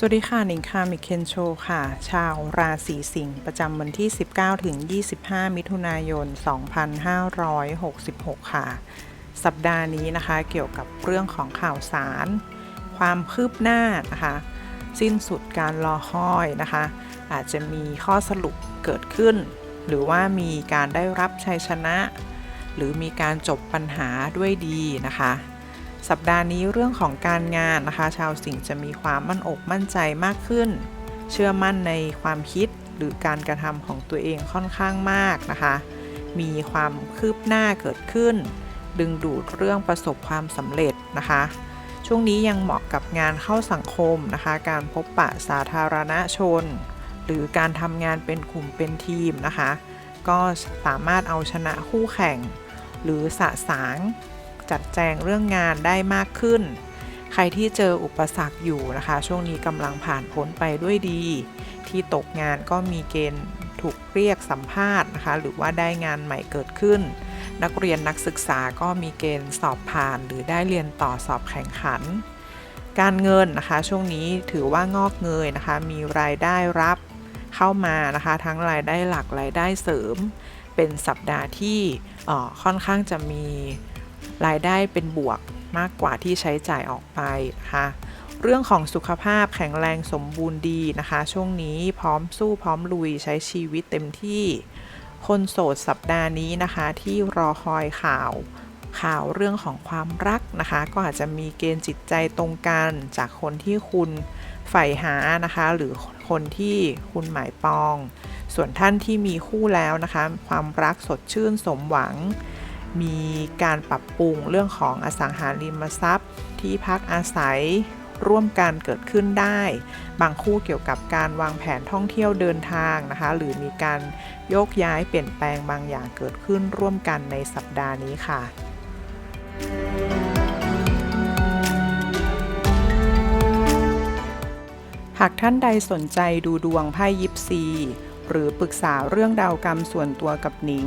สวัสดีค่ะหนิงค่ะมิเคนโชค่ะ ชาวราศีสิงห์ประจำวันที่ 19ถึง25 มิถุนายน 2566 ค่ะ สัปดาห์นี้นะคะ เกี่ยวกับเรื่องของข่าวสาร ความคืบหน้านะคะ สิ้นสุดการรอคอยนะคะ อาจจะมีข้อสรุปเกิดขึ้น หรือว่ามีการได้รับชัยชนะ หรือมีการจบปัญหาด้วยดีนะคะ สัปดาห์นี้เรื่องของการงานนะคะ ชาวสิงห์จะมีความมั่นอกมั่นใจมากขึ้น เชื่อมั่นในความคิดหรือการกระทำของตัวเองค่อนข้างมากนะคะ มีความคืบหน้าเกิดขึ้น ดึงดูดเรื่องประสบความสำเร็จนะคะ ช่วงนี้ยังเหมาะกับงานเข้าสังคมนะคะ การพบปะสาธารณชน หรือการทำงานเป็นกลุ่มเป็นทีมนะคะ ก็สามารถเอาชนะคู่แข่ง หรือสะสาง จัดแจงเรื่องงานได้มากขึ้น ใครที่เจออุปสรรคอยู่นะคะ ช่วงนี้กำลังผ่านพ้นไปด้วยดี ที่ตกงานก็มีเกณฑ์ถูกเรียกสัมภาษณ์นะคะ หรือว่าได้งานใหม่เกิดขึ้น นักเรียนนักศึกษาก็มีเกณฑ์สอบผ่าน หรือได้เรียนต่อสอบแข่งขัน การเงินนะคะ ช่วงนี้ถือว่างอกเงยนะคะ มีรายได้รับเข้ามานะคะ ทั้งรายได้หลักรายได้เสริม เป็นสัปดาห์ที่ออค่อนข้างจะมี รายได้เป็นบวกมากกว่าที่ใช้จ่ายออกไปนะคะเรื่องของสุขภาพแข็งแรงสมบูรณ์ดีนะคะ ช่วงนี้พร้อมสู้พร้อมลุยใช้ชีวิตเต็มที่ คนโสดสัปดาห์นี้นะคะ ที่รอคอยข่าวข่าวเรื่องของความรักนะคะ ก็อาจจะมีเกณฑ์จิตใจตรงกันจากคนที่คุณใฝ่หานะคะ หรือคนที่คุณหมายปอง ส่วนท่านที่มีคู่แล้วนะคะ ความรักสดชื่นสมหวัง มีการปรับปรุงเรื่องของอสังหาริมทรัพย์ ที่พักอาศัยร่วมกันเกิดขึ้นได้ บางคู่เกี่ยวกับการวางแผนท่องเที่ยวเดินทางนะคะ หรือมีการโยกย้ายเปลี่ยนแปลงบางอย่างเกิดขึ้นร่วมกันในสัปดาห์นี้ค่ะหากท่านใดสนใจดูดวงไพ่ยิปซี หรือปรึกษาเรื่องดาวกรรมส่วนตัวกับหนิง